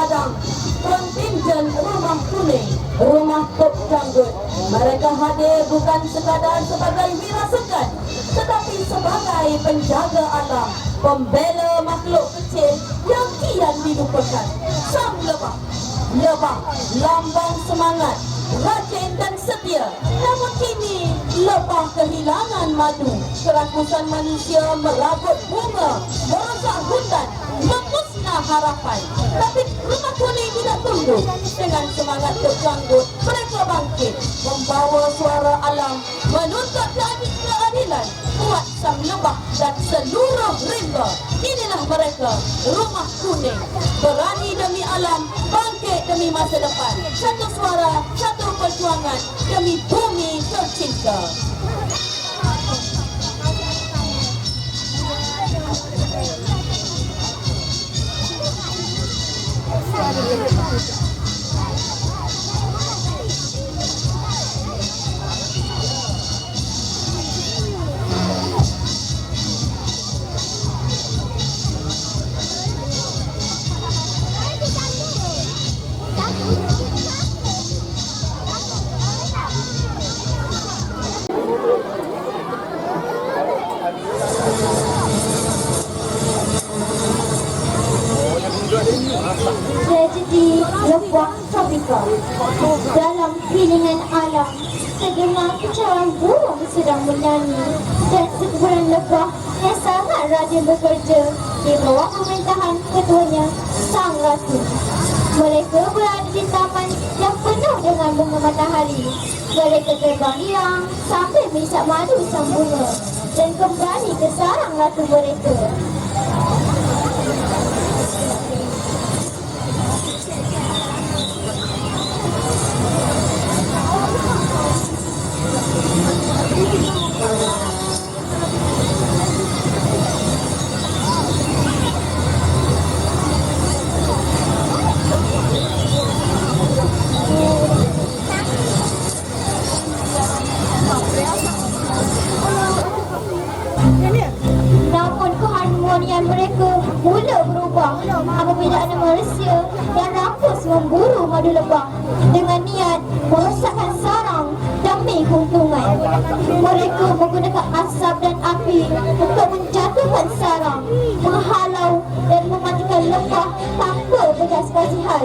Padang, kontinjen Rumah Kuning, Rumah Kop Janggut. Mereka hadir bukan sekadar sebagai wirasukan, tetapi sebagai penjaga alam, pembela makhluk kecil yang kian dilupakan. Sang lebah, lebah, lambang semangat, rajin dan setia. Namun kini, lebah kehilangan madu. Kerakusan manusia merabut bunga, merosak hutan, memusnah harapan. Tapi rumah kuning tidak tunduk. Dengan semangat terjanggut, mereka bangkit. Membawa suara alam, menuntut keadil- keadilan. Kuat sang lebah dan seluruh rimba. Inilah mereka, rumah kuning. Berani demi alam, bangkit demi masa depan. Satu suara, satu perjuangan demi bumi tercinta. Tropika. Dalam piringan alam, terdengar kecauan burung sedang menyanyi dan sekumpulan lebah yang sangat rajin bekerja di bawah pemerintahan ketuanya Sang Ratu. Mereka berada di taman yang penuh dengan bunga matahari. Mereka terbang hilang sambil mengisap madu sang bunga dan kembali ke sarang ratu mereka. Mereka mula berubah apabila ada manusia yang rakus memburu madu lebah dengan niat merosakkan sarang demi keuntungan. Mereka menggunakan asap dan api untuk menjatuhkan sarang, menghalau dan mematikan lebah tanpa belas kasihan.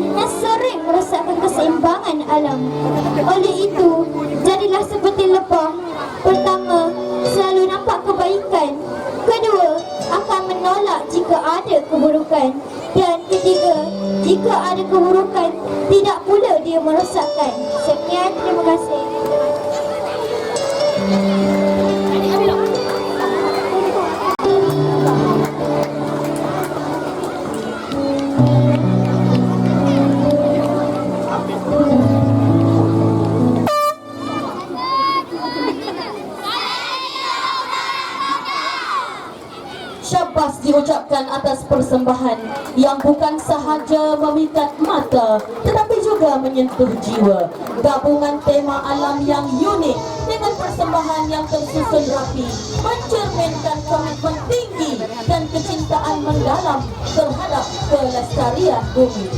Yang sering merosakkan keseimbangan alam. Oleh itu, jadilah seperti lebah Pertama, selalu nampak kebaikan. Kedua, akan menolak jika ada keburukan. Dan ketiga, jika ada keburukan Tidak pula dia merosakkan. Sekian, terima kasih Syabas diucapkan atas persembahan yang bukan sahaja memikat mata tetapi juga menyentuh jiwa. Gabungan tema alam yang unik dengan persembahan yang tersusun rapi mencerminkan komitmen tinggi dan kecintaan mendalam terhadap kelestarian bumi.